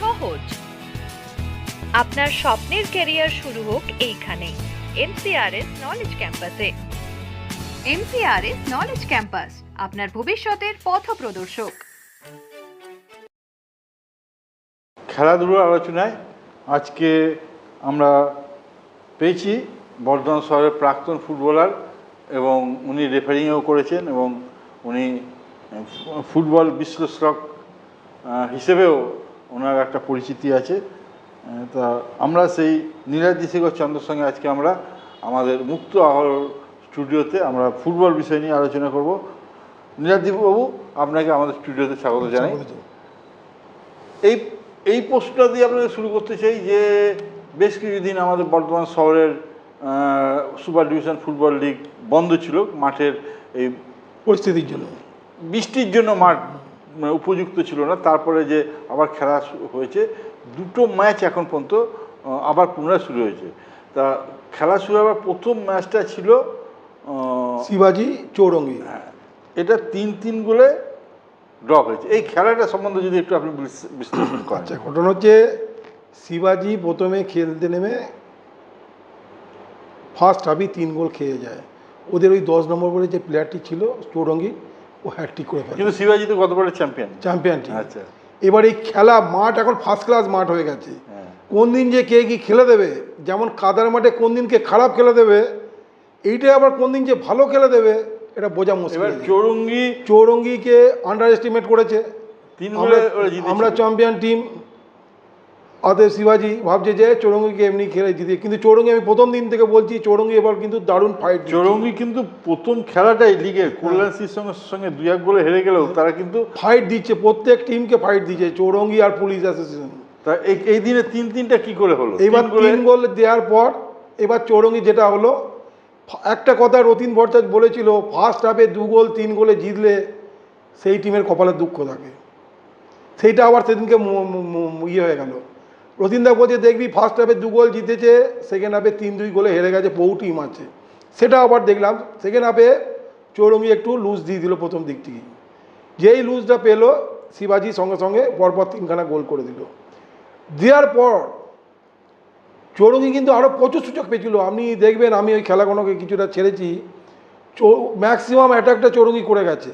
সহজ। আপনার স্বপ্নের ক্যারিয়ার শুরু হোক এইখানে, এমসিআরএস নলেজ ক্যাম্পাসে এমসিআরএস নলেজ ক্যাম্পাস আপনার ভবিষ্যতের পথ প্রদর্শক। খেলাধুলার আলোচনায় আজকে আমরা পেয়েছি বর্ধমান শহরের প্রাক্তন ফুটবলার এবং উনি রেফারিংও করেছেন এবং উনি ফুটবল বিশ্লেষক হিসেবেও ওনার একটা পরিচিতি আছে তা আমরা সেই নীলাদ্রি শেখর চন্দ্রের সঙ্গে আজকে আমরা আমাদের মুক্ত আহর স্টুডিওতে আমরা ফুটবল বিষয় নিয়ে আলোচনা করব। বাবু আপনাকে আমাদের স্টুডিওতে স্বাগত জানাই। এই এই প্রশ্নটা দিয়ে আপনাকে শুরু করতে চাই যে বেশ কিছুদিন আমাদের বর্ধমান শহরের সুপার ডিভিশন ফুটবল লিগ বন্ধ ছিল মাঠের এই পরিস্থিতির জন্য। বৃষ্টির জন্য মাঠ উপযুক্ত ছিল না। তারপরে যে আবার খেলা হয়েছে দুটো ম্যাচ এখন পর্যন্ত আবার পুনরায় শুরু হয়েছে। তা খেলা শুরু হওয়ার প্রথম ম্যাচটা ছিল শিবাজি চৌরঙ্গি। এটা তিন তিন গোলে ড্র হয়েছে এই খেলাটা সম্বন্ধে যদি একটু আপনি বিশ্লে- বিশ্লেষণ করেন। আচ্ছা ঘটনা হচ্ছে শিবাজি প্রথমে খেলতে নেমে ফার্স্ট হাফই তিন গোল খেয়ে যায়। ওদের ওই দশ নম্বর বলে যে প্লেয়ারটি ছিল চৌরঙ্গি ও হ্যাট্রিক করে ফেলে। কিন্তু শিবাজি তো গতবারের চ্যাম্পিয়ন চ্যাম্পিয়ন টিম আচ্ছা। এবার এই খেলা মাঠ এখন ফার্স্ট ক্লাস মাঠ হয়ে গেছে। হ্যাঁ। কোন দিন যে কে কি খেলে দেবে যেমন কাদার মাঠে কোন দিনকে খারাপ খেলে দেবে এইটা আবার কোন দিন যে ভালো খেলে দেবে এটা বোঝা মুশকিল। চৌরঙ্গি চৌরঙ্গিকে আন্ডার এস্টিমেট করেছে। আমরা চ্যাম্পিয়ন টিম অতএব শিবাজি ভাবছে যে চৌরঙ্গিকে এমনি খেলে জিতে কিন্তু চৌরঙ্গি আমি প্রথম দিন থেকে বলছি চৌরঙ্গি এবার কিন্তু দারুণ ফাইট চৌরঙ্গি কিন্তু প্রথম খেলাটাই লিগে কল্যাণসির সঙ্গে সঙ্গে দুই এক গোলে হেরে গেলেও তারা কিন্তু ফাইট দিচ্ছে প্রত্যেক টিমকে ফাইট দিচ্ছে চৌরঙ্গি আর পুলিশ অ্যাসোসিয়েশন তা এই- দিনে তিন তিনটা কি করে হলো? এবার তিন গোল দেওয়ার পর এবার চৌরঙ্গি যেটা হলো একটা কথা রতিন ভট্টাচ বলেছিল ফার্স্ট হাফে দু গোল তিন গোলে জিতলে সেই টিমের কপালে দুঃখ থাকে। সেইটা আবার সেদিনকে ইয়ে হয়ে গেল। রতিনদা বলছে দেখবি ফার্স্ট হাফে দু গোল জিতেছে সেকেন্ড হাফে তিন দুই গোলে হেরে গেছে, বহু টিম আছে। সেটা আবার দেখলাম সেকেন্ড হাফে চৌরঙ্গি একটু লুজ দিয়ে দিল প্রথম দিক থেকে। যেই লুজটা পেল, শিবাজি সঙ্গে সঙ্গে পরপর তিনখানা গোল করে দিল। দেওয়ার পর চৌরঙ্গি কিন্তু আরও প্রচুর সুযোগ পেয়েছিল। আপনি দেখবেন, আমি ওই খেলাগুলোকে কিছুটা ছেড়েছি। ম্যাক্সিমাম অ্যাটাকটা চৌরঙ্গি করে গেছে।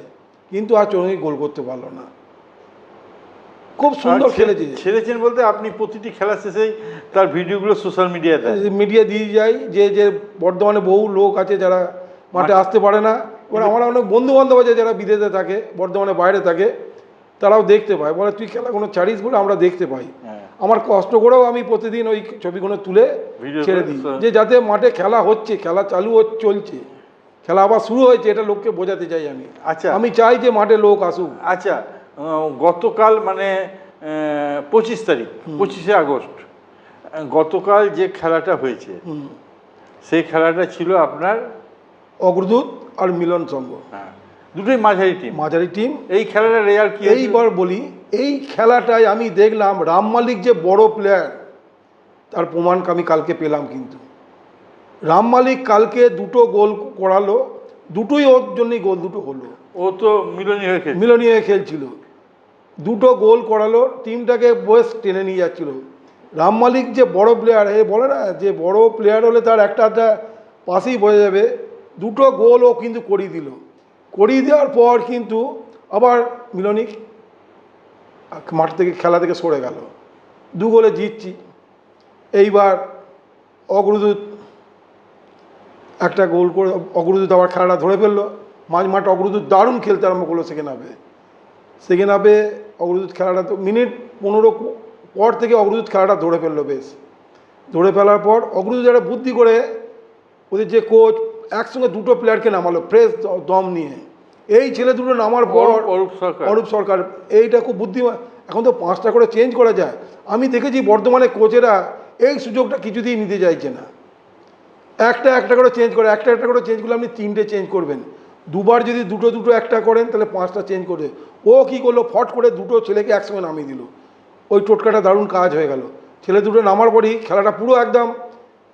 কিন্তু আর চৌরঙ্গি গোল করতে পারল না। খুব সুন্দর খেলেছে। ছেড়েছেন বলতে আপনি প্রতিটি খেলা শেষেই তার ভিডিওগুলো সোশ্যাল মিডিয়াতে মিডিয়া দিয়ে যায় যে যে বর্ধমানে বহু লোক আছে যারা মাঠে আসতে পারে না এবার আমার অনেক বন্ধু বান্ধব আছে যারা বিদেশে থাকে বর্ধমানে বাইরে থাকে তারাও দেখতে পায়। বলে তুই খেলাগুলো ছাড়িস বলে আমরা দেখতে পাই। হ্যাঁ। আমার কষ্ট করেও আমি প্রতিদিন ওই ছবিগুলো তুলে ছেড়ে দিই। যে যাতে মাঠে খেলা হচ্ছে খেলা চালু চলছে খেলা আবার শুরু হয়েছে এটা লোককে বোঝাতে চাই আমি। আচ্ছা। আমি চাই যে মাঠে লোক আসুক। আচ্ছা গতকাল মানে পঁচিশ তারিখ পঁচিশে আগস্ট গতকাল যে খেলাটা হয়েছে সেই খেলাটা ছিল আপনার অগ্রদূত আর মিলন সংঘ হ্যাঁ, দুটোই মাঝারি টিম মাঝারি টিম এই খেলাটা রেজাল্ট কি এইবার বলি এই খেলাটায় আমি দেখলাম রাম মালিক যে বড় প্লেয়ার তার প্রমাণ আমি কালকে পেলাম কিন্তু। রাম মালিক কালকে দুটো গোল করালো দুটোই ওর জন্যই গোল দুটো হলো। ও তো মিলনী হয়ে খেলছে মিলনীয় খেলছিল। দুটো গোল করালো টিমটাকে বয়স টেনে নিয়ে যাচ্ছিল। রাম মালিক যে বড় প্লেয়ার এ বলে না, যে বড় প্লেয়ার হলে তার একটা একটা পাশেই বোঝা যাবে। দুটো গোল ও কিন্তু করিয়ে দিল। করিয়ে দেওয়ার পর কিন্তু আবার মিলনিক মাঠ থেকে, খেলা থেকে সরে গেল। দু গোলে জিতছি। এইবার অগ্রদূত একটা গোল করে, অগ্রদূত আবার খেলাটা ধরে ফেলল। মাঝ মাঠে অগ্রদূত দারুণ খেলতে আরম্ভ করল সেকেন্ড হাফে। সেকেন্ড হাফে অগ্রদূত খেলাটা তো মিনিট পনেরো পর থেকে অগ্রদূত খেলাটা ধরে ফেলল বেশ। ধরে ফেলার পর অগ্রদূত একটা বুদ্ধি করে ওদের যে কোচ একসঙ্গে দুটো প্লেয়ারকে নামালো ফ্রেশ দম নিয়ে। এই ছেলে দুটো নামার পর অরূপ- সরকার। অরূপ সরকার এইটা খুব বুদ্ধিমান এখন তো পাঁচটা করে চেঞ্জ করা যায়। আমি দেখেছি বর্তমানে কোচেরা এই সুযোগটা কিছুতেই নিতে চাইছে না। একটা একটা করে চেঞ্জ করে একটা একটা করে চেঞ্জ করলে আপনি তিনটে চেঞ্জ করবেন। দুবার যদি দুটো দুটো একটা করেন তাহলে পাঁচটা চেঞ্জ করে ও কি করল? ফট করে দুটো ছেলেকে একসঙ্গে নামিয়ে দিল। ওই টোটকাটা দারুণ কাজ হয়ে গেল। ছেলে দুটো নামার পরই খেলাটা পুরো একদম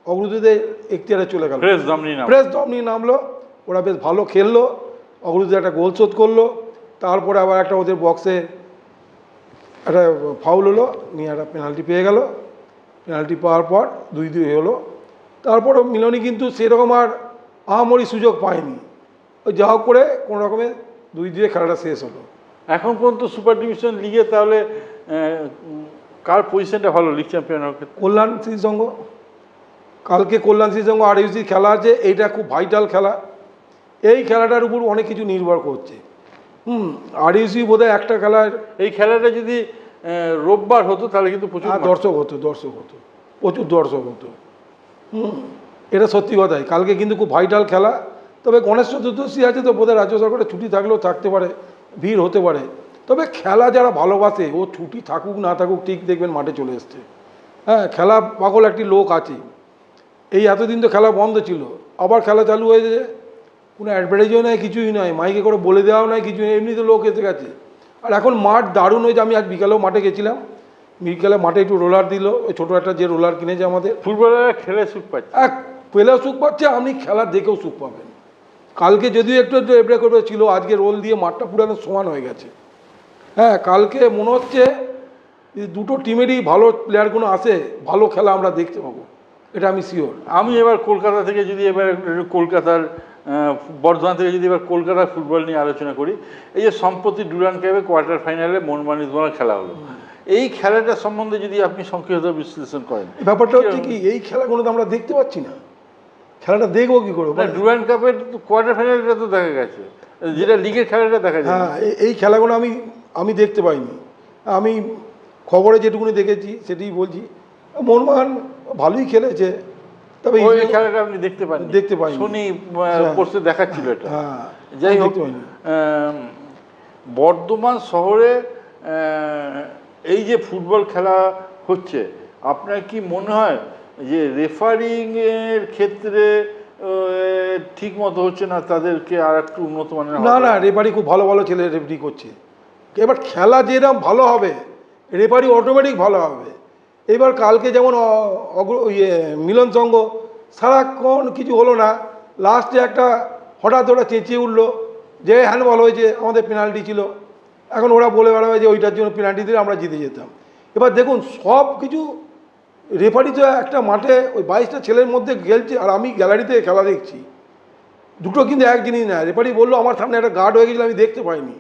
অগ্রদূতে এখতিয়ারে চলে গেল। দমনি প্রেস দম নিয়ে নামলো। ওরা বেশ ভালো খেললো। অগ্রদূতে একটা গোল শোধ করল। তারপরে আবার একটা ওদের বক্সে একটা ফাউল হলো। নিয়ে একটা পেনাল্টি পেয়ে গেল। পেনাল্টি পাওয়ার পর দুই দুই হলো। তারপরে মিলনি কিন্তু সেরকম আর আহামরি সুযোগ পায়নি। ওই যা হোক করে কোনো রকমে দুই দুয়ে খেলাটা শেষ হলো। এখন পর্যন্ত সুপার ডিভিশন লিগে তাহলে কার পজিশনটা ভালো লিগ চ্যাম্পিয়নের ক্ষেত্রে? কল্যাণ শ্রীসংঘ কালকে কল্যাণ শ্রীসংঘ আর ইউসি খেলা আছে এইটা খুব ভাইটাল খেলা। এই খেলাটার উপর অনেক কিছু নির্ভর করছে। হুম আর ইউসি বোধহয় একটা খেলার এই খেলাটা যদি রোববার হতো তাহলে কিন্তু প্রচুর হ্যাঁ দর্শক হতো দর্শক হতো প্রচুর দর্শক হতো। হুম এটা সত্যি কথাই। কালকে কিন্তু খুব ভাইটাল খেলা। তবে গণেশ চতুর্দশী আছে তো বোধহয় রাজ্য সরকারের ছুটি থাকলেও থাকতে পারে ভিড় হতে পারে। তবে খেলা যারা ভালোবাসে ও ছুটি থাকুক না থাকুক ঠিক দেখবেন মাঠে চলে এসছে। হ্যাঁ খেলা পাগল একটি লোক আছে। এই এতদিন তো খেলা বন্ধ ছিল। আবার খেলা চালু হয়েছে কোনো অ্যাডভার্টাইজও নাই কিছুই নয় মাইকে করে বলে দেওয়াও নাই কিছু নেই। এমনিতে লোক এসে গেছে। আর এখন মাঠ দারুণ হয়েছে। আমি আজ বিকালেও মাঠে গেছিলাম। বিকালে মাঠে একটু রোলার দিল। ওই ছোটো একটা যে রোলার কিনেছে আমাদের। ফুটবলাররা খেলে সুখ পাচ্ছে। এক পেলেও সুখ পাচ্ছে আপনি খেলা দেখেও সুখ পাবেন। কালকে যদিও একটু একটু এবড়ে করে ছিল আজকে রোল দিয়ে মাঠটা পুরানো সমান হয়ে গেছে। হ্যাঁ কালকে মনে হচ্ছে দুটো টিমেরই ভালো প্লেয়ারগুলো আসে ভালো খেলা আমরা দেখতে পাবো এটা আমি শিওর আমি এবার কলকাতা থেকে যদি এবার কলকাতার বর্ধমান থেকে যদি এবার কলকাতার ফুটবল নিয়ে আলোচনা করি এই যে সম্প্রতি ডুরান ক্যাবে কোয়ার্টার ফাইনালে মনমানিদমা খেলা হলো। এই খেলাটা সম্বন্ধে যদি আপনি সংক্ষিপ্ত বিশ্লেষণ করেন। ব্যাপারটা হচ্ছে কি এই খেলাগুলো তো আমরা দেখতে পাচ্ছি না। খেলাটা দেখব কি করে না ডুরান কাপের কোয়ার্টার ফাইনালটা তো দেখা গেছে। যেটা লিগের খেলাটা দেখা যায় হ্যাঁ এই- খেলাগুলো আমি আমি দেখতে পাইনি। আমি খবরে যেটুকুনি দেখেছি সেটাই বলছি। মোহনবাগান ভালোই খেলেছে তবে এই- খেলাটা আপনি দেখতে পান দেখতে পাইনি। শনি। পোস্টে দেখাচ্ছিল এটা। হ্যাঁ যাই হোক বর্ধমান শহরে এই যে ফুটবল খেলা হচ্ছে আপনার কি মনে হয় যে রেফারিং এর ক্ষেত্রে ঠিক মতো হচ্ছে না তাদেরকে আর একটু উন্নত মানের না না রেফারি খুব ভালো ভালো ছেলে রেফারি করছে। এবার খেলা যেরকম ভালো হবে রেফারি অটোমেটিক ভালো হবে। এবার কালকে যেমন অগ্র- ইয়ে মিলন সঙ্গ সারাক্ষণ কিছু হলো না লাস্টে একটা হঠাৎ ওরা চেঁচিয়ে উঠল যে হ্যান্ডবল হয়েছে আমাদের পেনাল্টি ছিল। এখন ওরা বলে বেড়াবে যে ওইটার জন্য পেনাল্টি দিলে আমরা জিতে যেতাম। এবার দেখুন সব কিছু রেফারি তো একটা মাঠে ওই বাইশটা ছেলের মধ্যে গেলছে আর আমি গ্যালারিতে খেলা দেখছি। দুটো কিন্তু এক জিনিস না রেফারি বলল আমার সামনে একটা গার্ড হয়ে গেছিল আমি দেখতে পাইনি।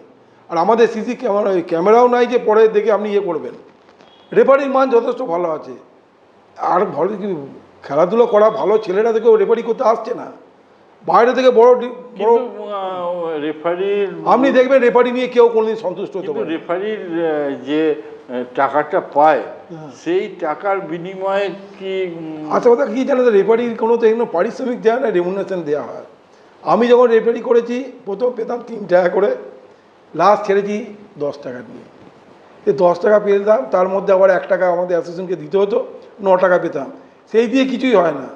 আর আমাদের সিসি ক্যামেরা ক্যামেরাও নাই যে পরে দেখে আপনি ইয়ে করবেন। রেফারির মান যথেষ্ট ভালো আছে। আর ভালো খেলাধুলো করা ভালো ছেলেরা থেকেও রেফারি করতে আসছে না। বাইরে থেকে বড় বড় রেফারির আপনি দেখবেন রেফারি নিয়ে কেউ কোনোদিন সন্তুষ্ট হতে পারে রেফারির যে টাকাটা পায়। হ্যাঁ। সেই টাকার বিনিময়ে কি আচ্ছা কথা কি জানো রেফারির কোনো তো এগুলো পারিশ্রমিক দেওয়া না রেমুনেশন দেওয়া হয়। আমি যখন রেফারি করেছি প্রথম পেতাম তিন টাকা করে লাস্ট ছেড়েছি দশ টাকা নিয়ে এই দশ টাকা পেতাম তার মধ্যে আবার এক টাকা আমাদের অ্যাসোসিয়েশনকে দিতে হতো ন টাকা পেতাম। সেই দিয়ে কিছুই হয় না।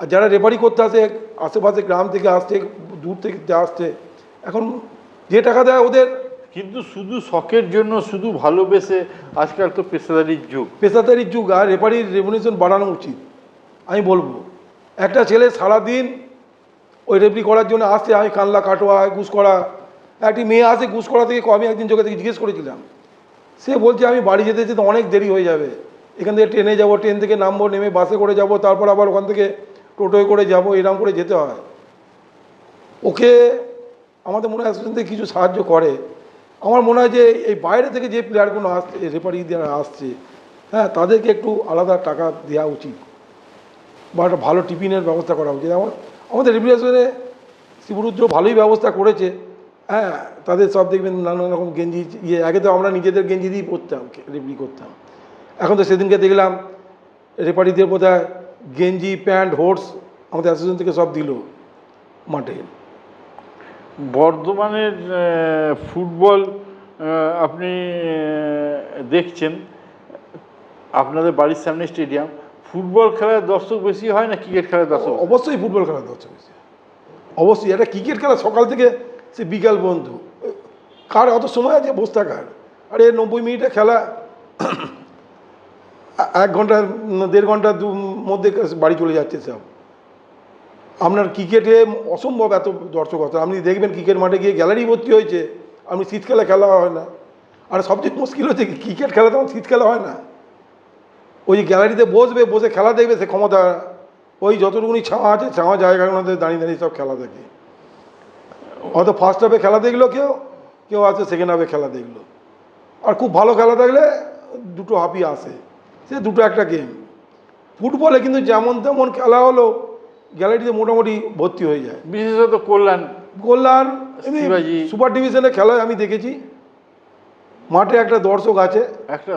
আর যারা রেফারি করতে আসে আশেপাশে গ্রাম থেকে আসছে দূর থেকে আসছে এখন যে টাকা দেয় ওদের কিন্তু শুধু শখের জন্য, শুধু ভালোবেসে আজকাল তো পেশাদারির যুগ। পেশাদারির যুগ আর রেফারির রেমুনেশন বাড়ানো উচিত, আমি বলব। একটা ছেলে সারাদিন ওই রেফারি করার জন্য আসে আমি কানলা কাটোয়া ঘুষ করা। একটি মেয়ে আসে ঘুষ করা থেকে আমি একদিন চোখে থেকে জিজ্ঞেস করেছিলাম। সে বলছে, আমি বাড়ি যেতে যেতে অনেক দেরি হয়ে যাবে। এখান থেকে ট্রেনে যাব, ট্রেন থেকে নামবো, নেমে বাসে করে যাব, তারপর আবার ওখান থেকে টোটোয় করে যাব, এরকম করে যেতে হয়। ওকে আমাদের মনে হয় কিছু সাহায্য করে। আমার মনে হয় যে এই বাইরে থেকে যে প্লেয়ারগুলো আসছে রেফারি যারা আসছে হ্যাঁ তাদেরকে একটু আলাদা টাকা দেওয়া উচিত বা একটা ভালো টিফিনের ব্যবস্থা করা উচিত। আমার আমাদের রেফ্রিজারেশনে শিবরুদ্র ভালোই ব্যবস্থা করেছে হ্যাঁ তাদের সব দেখবেন নানান রকম গেঞ্জি ইয়ে আগে তো আমরা নিজেদের গেঞ্জি দিয়েই পরতাম রেফারি করতাম। এখন তো সেদিনকে দেখলাম রেফারিদের বোধ গেঞ্জি, প্যান্ট হোর্স আমাদের অ্যাসোসিয়েশন থেকে সব দিল মাঠে। বর্ধমানের ফুটবল আপনি দেখছেন, আপনাদের বাড়ির সামনে স্টেডিয়াম। ফুটবল খেলার দর্শক বেশি হয় না ক্রিকেট খেলার দর্শক অবশ্যই ফুটবল খেলার দর্শক বেশি। অবশ্যই একটা ক্রিকেট খেলা সকাল থেকে সে বিকাল পর্যন্ত। কার অত সময় আছে? বসে থাকার আরে, নব্বই মিনিটে খেলা। এক ঘণ্টা, দেড় ঘণ্টার মধ্যে বাড়ি চলে যাচ্ছে সব। আপনার ক্রিকেটে অসম্ভব এত দর্শক আছে। আপনি দেখবেন ক্রিকেট মাঠে গিয়ে গ্যালারি ভর্তি হয়েছে। আপনি শীতকালে খেলা হয় না। আর সবচেয়ে মুশকিল হচ্ছে ক্রিকেট খেলা তখন শীতকালে হয় না। ওই গ্যালারিতে বসবে, বসে খেলা দেখবে সে ক্ষমতা। ওই যতটুকুনি ছাওয়া আছে, ছাওয়া জায়গাগুলোতে দাঁড়িয়ে দাঁড়িয়ে সব খেলা দেখে। হয়তো ফার্স্ট হাফে খেলা দেখল কেউ কেউ আছে সেকেন্ড হাফে খেলা দেখল। আর খুব ভালো খেলা থাকলে দুটো হাফই আসে। সে দুটো একটা গেম ফুটবলে কিন্তু যেমন তেমন খেলা হলো গ্যালারিতে মোটামুটি ভর্তি হয়ে যায়। বিশেষত কল্যাণ কল্যাণ সুপার ডিভিশনে খেলায় আমি দেখেছি। মাঠে একটা দর্শক আছে। একটা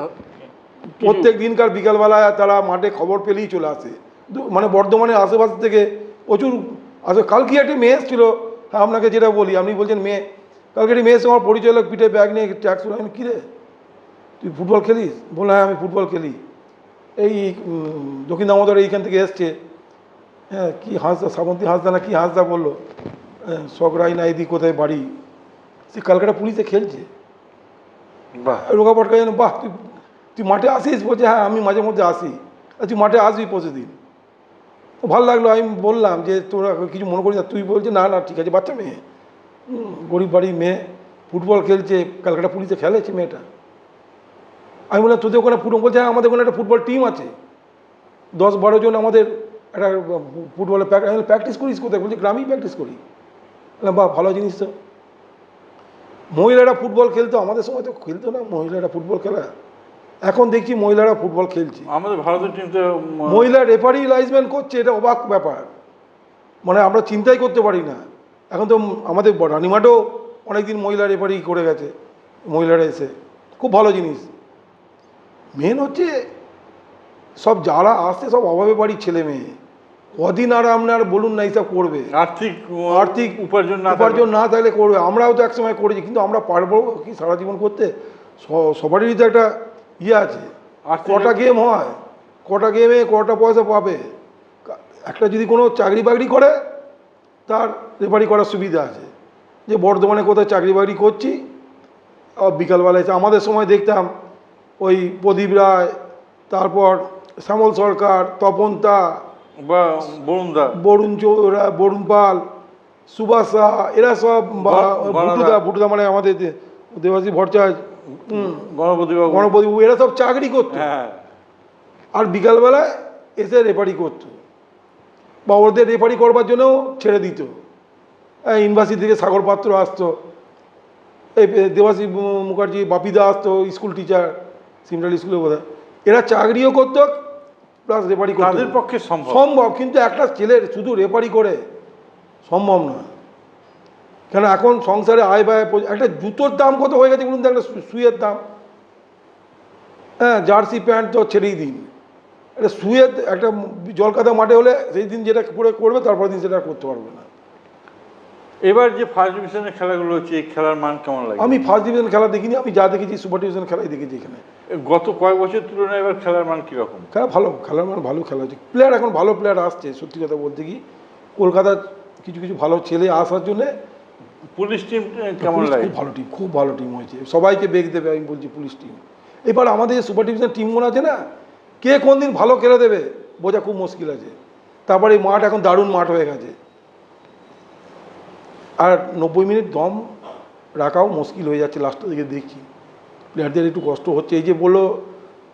প্রত্যেক দিনকার বিকালবেলায় তারা মাঠে খবর পেলেই চলে আসে। মানে বর্ধমানের আশেপাশ থেকে প্রচুর আসে। কালকে একটি মেয়ে এসেছিল হ্যাঁ আপনাকে যেটা বলি আপনি বলছেন মেয়ে কালকে একটি মেয়ে আমার পরিচয় লোক পিঠে ব্যাগ নিয়ে ট্যাক্স আমি কী রে তুই ফুটবল খেলিস? বললাম হ্যাঁ আমি ফুটবল খেলি। এই দক্ষিণ দামোদর এইখান থেকে এসছে। হ্যাঁ কী হাঁসদা শ্রাবন্তী হাঁসদা না কী হাঁসদা বলল? হ্যাঁ, সকরাই না এদিক কোথায় বাড়ি? সে কালকাটা পুলিশে খেলছে। বাহ। রোগা পটকা যেন বাহ তুই তুই মাঠে আসিস বলছে হ্যাঁ আমি মাঝে মধ্যে আসি। আর তুই মাঠে আসবি প্রতিদিন তো ভালো লাগল আমি বললাম যে তোরা কিছু মনে করিস না তুই বলছে না না ঠিক আছে বাচ্চা মেয়ে। গরিব বাড়ির মেয়ে ফুটবল খেলছে ক্যালকাটা পুলিশে খেলেছে মেয়েটা। আমি বললাম তোদের ওখানে ফুটবল বলছে হ্যাঁ আমাদের ওখানে একটা ফুটবল টিম আছে। দশ বারো জন আমাদের একটা ফুটবলে প্র্যাকটিস করিস কোথায়? বলছি গ্রামেই প্র্যাকটিস করি। বাহ ভালো জিনিস তো। মহিলারা ফুটবল খেলতো আমাদের সময় তো খেলতো না মহিলারা ফুটবল খেলা। এখন দেখছি মহিলারা ফুটবল খেলছে। আমাদের ভারতের টিম মহিলা রেফারি লাইজমেন্ট করছে এটা অবাক ব্যাপার। মানে আমরা চিন্তাই করতে পারি না। এখন তো আমাদের রানিমাটেও অনেকদিন মহিলা রেফারি করে গেছে মহিলারা এসে। খুব ভালো জিনিস। মেন হচ্ছে সব যারা আসছে সব অভাবে বাড়ির ছেলে মেয়ে। কদিন আর আপনার বলুন না এইসব করবে। আর্থিক আর্থিক উপার্জন না উপার্জন না থাকলে করবে। আমরাও তো একসময় করেছি কিন্তু আমরা পারব কি সারা জীবন করতে? সবারই তো একটা ইয়ে আছে। আর্থিক- কটা গেম হয় কটা গেমে কটা পয়সা পাবে? একটা যদি কোনো চাকরি বাকরি করে তার রেফারি করার সুবিধা আছে। যে বর্ধমানে কোথায় চাকরি বাকরি করছি আর বিকালবেলা এসে আমাদের সময় দেখতাম ওই প্রদীপ রায় তারপর শ্যামল সরকার তপন তা বা বরুণ দা বরুণ চৌরা বরুণ পাল সুভাষ এরা সব। ভুটুদা ভুটুদা মানে আমাদের ভট্টাচার্য গণপতিবাবু এরা সব চাকরি করতো। হ্যাঁ। আর বিকালবেলায় এসে রেফারি করতো। বা ওদের রেফারি করবার জন্যও ছেড়ে দিত। ইউনিভার্সিটি থেকে সাগর পাত্র আসতো। এই দেবাশী মুখার্জি বাপিদা আসতো স্কুল টিচার সিমটাল স্কুলে বোধ এরা চাকরিও করতো প্লাস রেফারি করে তাদের পক্ষে সম্ভব। সম্ভব কিন্তু একটা ছেলের শুধু রেফারি করে সম্ভব নয়। কেন এখন সংসারে আয় ব্যয় একটা জুতোর দাম কত হয়ে গেছে বলুন তো একটা সুয়ের সুইয়ের দাম। হ্যাঁ জার্সি প্যান্ট তো ছেড়েই দিন। একটা সুয়ের একটা জলকাদা মাঠে হলে সেই দিন যেটা করে করবে তারপর দিন সেটা করতে পারবে না। এবার যে ফার্স্ট ডিভিশনের খেলাগুলো হচ্ছে এই খেলার মান কেমন লাগে আমি ফার্স্ট ডিভিশন খেলা দেখিনি আমি যা দেখেছি সুপার ডিভিশন খেলাই দেখেছি এখানে। গত কয়েক বছর তুলনায় এবার খেলার মান কীরকম? খেলা ভালো খেলার মান ভালো খেলা হচ্ছে। প্লেয়ার এখন ভালো প্লেয়ার আসছে সত্যি কথা বলতে কি। কলকাতার কিছু কিছু ভালো ছেলে আসার জন্যে পুলিশ টিম কেমন লাগে? খুব ভালো টিম খুব ভালো টিম হয়েছে। সবাইকে বেগ দেবে আমি বলছি পুলিশ টিম এবার আমাদের যে সুপার ডিভিশন টিমগুলো আছে না কে কোন দিন ভালো খেলে দেবে বোঝা খুব মুশকিল আছে। তারপরে এই মাঠ এখন দারুণ মাঠ হয়ে গেছে। আর নব্বই মিনিট দম রাখাও মুশকিল হয়ে যাচ্ছে লাস্টের দিকে দেখছি। প্লেয়ারদের একটু কষ্ট হচ্ছে। এই যে বলল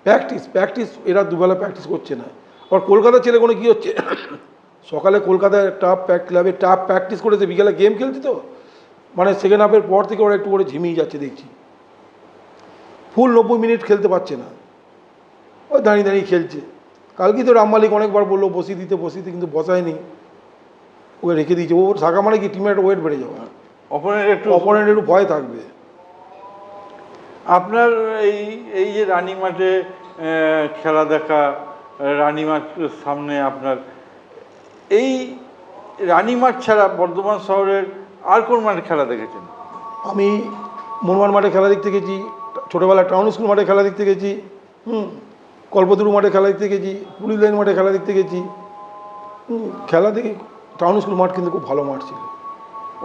প্র্যাকটিস প্র্যাকটিস এরা দুবেলা প্র্যাকটিস করছে না। আবার কলকাতার ছেলেগুলো কী হচ্ছে? সকালে কলকাতায় টাফ প্যাক ক্লাবে টাফ প্র্যাকটিস করেছে। বিকেলে গেম খেলছে তো? মানে সেকেন্ড হাফের পর থেকে ওরা একটু করে ঝিমিয়ে যাচ্ছে দেখছি। ফুল নব্বই মিনিট খেলতে পারছে না। ওই দাঁড়িয়ে দাঁড়িয়ে খেলছে। কালকেই তো রাম মালিক অনেকবার বলল, বসিয়ে দিতে বসিয়ে দিতে, কিন্তু বসায়নি। ওকে রেখে দিয়েছে। ও থাকা মানে কি টিমের একটা ওয়েট বেড়ে যাওয়া অপোনেন্ট একটু অপোনেন্ট একটু ভয় থাকবে। আপনার এই এই যে রানী মাঠে খেলা দেখা রানী মাঠের সামনে আপনার এই রানী মাঠ ছাড়া বর্ধমান শহরের আর কোন মাঠে খেলা দেখেছেন? আমি মনমান মাঠে খেলা দেখতে গেছি ছোটোবেলায় টাউন স্কুল মাঠে খেলা দেখতে গেছি হুম কল্পতরু মাঠে খেলা দেখতে গেছি পুলিশ লাইন মাঠে খেলা দেখতে গেছি হুম, খেলা দেখি টাউন স্কুল মাঠ কিন্তু খুব ভালো মাঠ ছিল।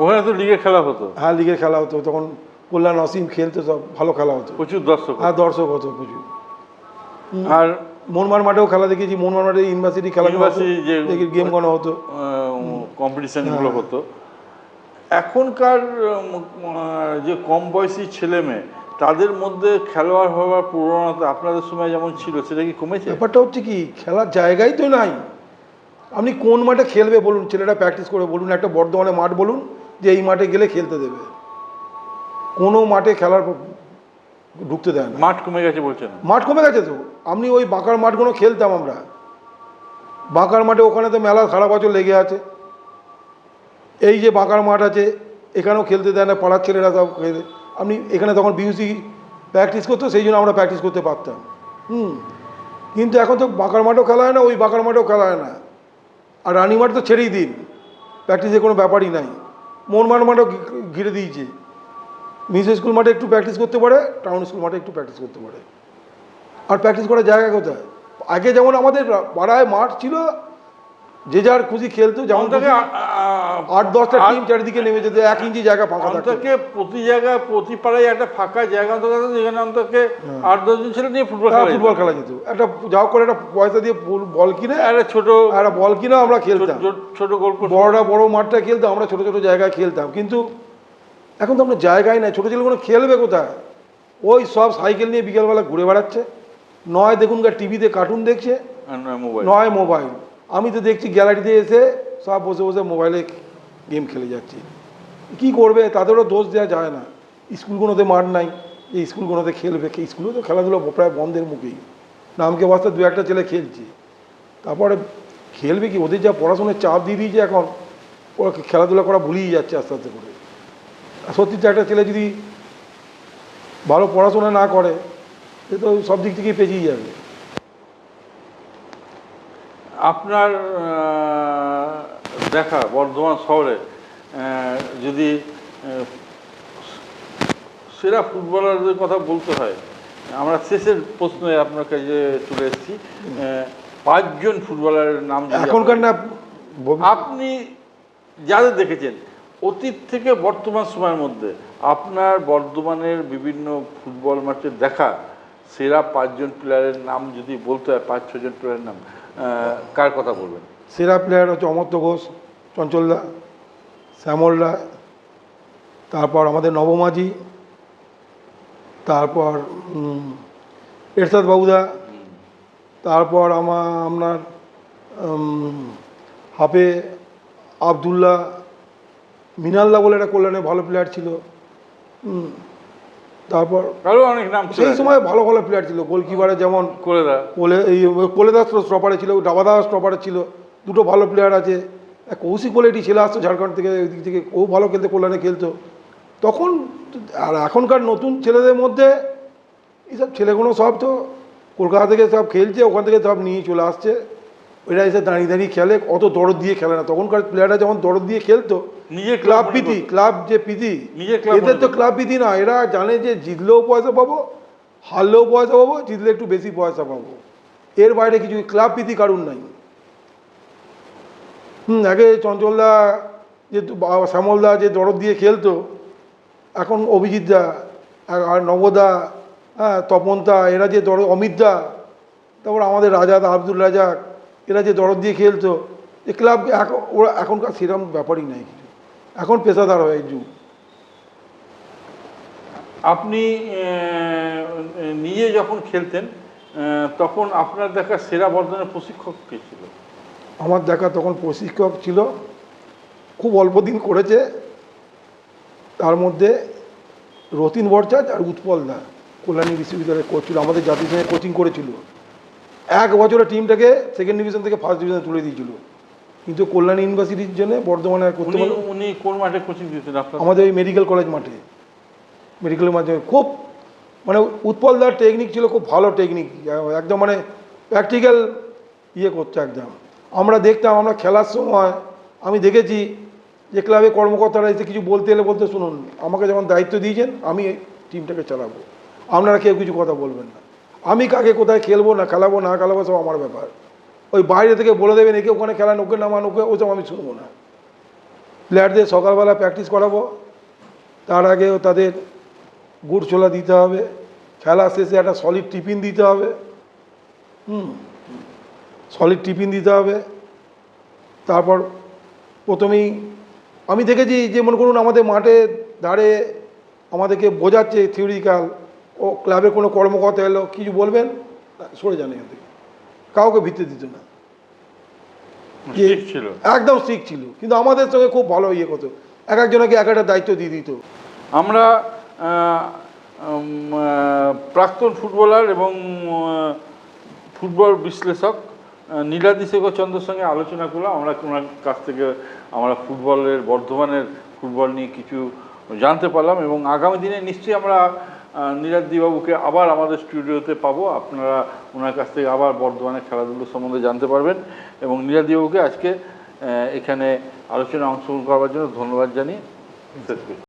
ওখানে তো লিগে খেলা হতো। হ্যাঁ লিগের খেলা হতো। তখন কল্যাণ অসীম খেলতো সব ভালো খেলা হতো। প্রচুর দর্শক হ্যাঁ দর্শক হতো প্রচুর। আর মনমান মাঠেও খেলা দেখেছি। মনমান মাঠে ইউনিভার্সিটি খেলা দেখি গেম গণা হতো। কম্পিটিশনগুলো হ্যাঁ। হতো। এখনকার যে কম বয়সী ছেলে মেয়ে তাদের মধ্যে খেলোয়াড় হওয়ার প্রবণতা আপনাদের সময় যেমন ছিল সেটা কি কমেছে? ব্যাপারটা হচ্ছে কি খেলার জায়গাই তো নাই। আপনি কোন মাঠে খেলবে বলুন ছেলেটা প্র্যাকটিস করে বলুন একটা বর্ধমানে মাঠ বলুন যে এই মাঠে গেলে খেলতে দেবে। কোনো মাঠে খেলার ঢুকতে দেয় না। মাঠ কমে গেছে বলছেন। মাঠ কমে গেছে তো। আপনি ওই বাঁকার মাঠগুলো খেলতাম আমরা। বাঁকার মাঠে ওখানে তো মেলা সারা বছর লেগে আছে। এই যে বাঁকার মাঠ আছে এখানেও খেলতে দেয় না পাড়ার ছেলেরা সব খেলে। আপনি এখানে তখন বিউসি প্র্যাকটিস করতো সেই জন্য আমরা প্র্যাকটিস করতে পারতাম। হুম। কিন্তু এখন তো বাঁকার মাঠেও খেলা হয় না ওই বাঁকার মাঠেও খেলা হয় না। আর রানি মাঠ তো ছেড়েই দিন। প্র্যাকটিসের কোনো ব্যাপারই নাই। মনমান মাঠও ঘিরে দিয়েছে। মিস স্কুল মাঠে একটু প্র্যাকটিস করতে পারে টাউন স্কুল মাঠে একটু প্র্যাকটিস করতে পারে। আর প্র্যাকটিস করার জায়গা কোথায়? আগে যেমন আমাদের পাড়ায় মাঠ ছিল যে যার খুশি খেলতো যেমন খুশি আট দশটা টিম চারিদিকে নেমে যেত এক ইঞ্চি জায়গা ফাঁকা অন্তকে প্রতি জায়গায় প্রতি পাড়ায় একটা ফাঁকা জায়গা অন্তত যেখানে অন্তকে আট দশজন ছেলে নিয়ে ফুটবল হ্যাঁ, খেলা ফুটবল খেলা যেত। একটা যাও করে একটা পয়সা দিয়ে বল কিনে একটা ছোট একটা বল কিনে আমরা খেলতাম। ছোট- গোল বড়রা বড় মাঠটা খেলতাম আমরা ছোট ছোট জায়গায় খেলতাম। কিন্তু এখন তো আমরা জায়গায় নাই ছোটো ছেলেগুলো খেলবে কোথায়? ওই সব সাইকেল নিয়ে বিকেলবেলা ঘুরে বেড়াচ্ছে। নয় দেখুন গা টিভিতে কার্টুন দেখছে মোবাইল নয় মোবাইল আমি তো দেখছি গ্যালারিতে এসে সব বসে বসে মোবাইলে গেম খেলে যাচ্ছে। কি করবে? তাদেরও দোষ দেওয়া যায় না। স্কুলগুলোতে মাঠ নাই। যে স্কুলগুলোতে খেলবে। কি স্কুলেও তো খেলাধুলো প্রায় বন্ধের মুখেই। নামকে বাস্তে দু একটা ছেলে খেলছে। তারপরে খেলবে কি? ওদের যা পড়াশোনার চাপ দিয়ে দিয়েছে এখন, ওরা খেলাধুলা করা ভুলিয়ে যাচ্ছে আস্তে আস্তে করে। সত্যি তো একটা ছেলে যদি ভালো পড়াশোনা না করে, সে তো সব দিক থেকেই পেঁচিয়ে যাবে। আপনার দেখা বর্ধমান শহরে যদি সেরা ফুটবলারদের কথা বলতে হয় আমরা শেষের প্রশ্নে আপনার কাছে চলে এসেছি পাঁচজন ফুটবলারের নাম এখনকার না আপনি যাদের দেখেছেন অতীত থেকে বর্তমান সময়ের মধ্যে আপনার বর্ধমানের বিভিন্ন ফুটবল মাঠে দেখা সেরা পাঁচজন প্লেয়ারের নাম যদি বলতে হয়, পাঁচ, ছজন প্লেয়ারের নাম কার কথা বলবেন? সেরা প্লেয়ার হচ্ছে অমর্ত্য ঘোষ চঞ্চলদা শ্যামল রায় তারপর আমাদের নবমাঝি তারপর এরশাদ বাবুদা তারপর আমার আপনার হাফে আবদুল্লাহ মিনাল্লা বলে একটা কল্যাণে ভালো প্লেয়ার ছিল তারপর আরও অনেক নাম সেই সময় ভালো ভালো প্লেয়ার ছিল গোলকিপারে যেমন করে দা কোলে এই কোলেদাস স্টপারে ছিল ডাবাদাস স্টপারে ছিল দুটো ভালো প্লেয়ার আছে। এক কৌশিক বলে এটি ছেলে আসতো ঝাড়খণ্ড থেকে ওই দিক থেকে ও ভালো খেলতে কল্যাণে খেলতো। তখন আর এখনকার নতুন ছেলেদের মধ্যে এইসব ছেলেগুলো সব তো কলকাতা থেকে সব খেলছে ওখান থেকে সব নিয়ে চলে আসছে। ওইরা এসে দাঁড়িয়ে দাঁড়িয়ে খেলে অত দরদ দিয়ে খেলে না। তখনকার প্লেয়াররা যেমন দরদ দিয়ে খেলতো নিজে ক্লাব প্রীতি ক্লাব যে club এদের তো ক্লাব প্রীতি না। এরা জানে যে জিতলেও পয়সা পাবো হারলেও পয়সা পাবো জিতলে একটু বেশি পয়সা পাবো। এর বাইরে কিছু ক্লাব প্রীতি কারণ নাই। হুম আগে চঞ্চলদা যে শ্যামলদা যে দরদ দিয়ে খেলতো এখন অভিজিৎদা আর- আর নবদা হ্যাঁ তপনদা এরা যে দরদ অমিতদা তারপর আমাদের রাজা আব্দুল রাজাক এরা যে দরদ দিয়ে খেলতো যে ক্লাব এখন ওরা এখনকার সেরকম ব্যাপারই নাই কিছু। এখন পেশাদার হয়ে যুগ। আপনি নিজে যখন খেলতেন তখন আপনার দেখা সেরা বর্ধনের প্রশিক্ষক কে ছিল? আমার দেখা তখন প্রশিক্ষক ছিল খুব অল্প দিন করেছে তার মধ্যে রতিন ভট্টাচার্য আর উৎপল দা কল্যাণী বিশ্ববিদ্যালয়ে কোচ ছিল আমাদের জাতীয় সঙ্গে কোচিং করেছিল। এক বছরে টিমটাকে সেকেন্ড ডিভিশন থেকে ফার্স্ট ডিভিশনে তুলে দিয়েছিল। কিন্তু কল্যাণী ইউনিভার্সিটির জন্য বর্ধমানে করতে পারল উনি কোন মাঠে কোচিং আপনার? আমাদের ওই মেডিকেল কলেজ মাঠে। মেডিকেলের মাধ্যমে খুব মানে উৎপলদার টেকনিক ছিল খুব ভালো টেকনিক একদম মানে প্র্যাকটিক্যাল ইয়ে করছে একদম। আমরা দেখতাম আমরা খেলার সময় আমি দেখেছি যে ক্লাবে কর্মকর্তারা এসে কিছু বলতে এলে বলতে শুনুন আমাকে যখন দায়িত্ব দিয়েছেন আমি এই টিমটাকে চালাবো। আপনারা কেউ কিছু কথা বলবেন না। আমি কাকে কোথায় খেলব, না খেলাবো না খেলাবো, সব আমার ব্যাপার। ওই বাইরে থেকে বলে দেবেন একে ওখানে খেলান ওকে নামান ওকে ওসব আমি শুনব না। প্লেয়ারদের সকালবেলা প্র্যাকটিস করাবো। তার আগেও তাদের গুড় ছোলা দিতে হবে। খেলা শেষে একটা সলিড টিফিন দিতে হবে। হুম সলিড টিফিন দিতে হবে। তারপর প্রথমেই আমি দেখেছি যে, মনে করুন আমাদের মাঠে ধারে আমাদেরকে বোঝাচ্ছে থিওরিক্যাল ও ক্লাবের কোনো কর্মকর্তা এলো কিছু বলবেন? সরে যান এখান থেকে। কাউকে ভিত্তি দিত না। ছিল। একদম স্ট্রিক ছিল। কিন্তু আমাদের সঙ্গে খুব ভালো ইয়ে করতো। এক একজনকে এক একটা দায়িত্ব দিয়ে দিত। আমরা প্রাক্তন ফুটবলার এবং ফুটবল বিশ্লেষক নীলাদি শেখর চন্দ্রের সঙ্গে আলোচনা করলাম। আমরা ওনার কাছ থেকে আমরা ফুটবলের বর্ধমানের ফুটবল নিয়ে কিছু জানতে পারলাম এবং আগামী দিনে নিশ্চয়ই আমরা আহ, নীলাদ্রি বাবুকে আবার আমাদের স্টুডিওতে পাবো। আপনারা ওনার কাছ থেকে আবার বর্ধমানের খেলাধুলো সম্বন্ধে জানতে পারবেন। এবং নীলাদ্রি বাবুকে আজকে এখানে আলোচনায় অংশগ্রহণ করার জন্য ধন্যবাদ জানিয়ে শেষ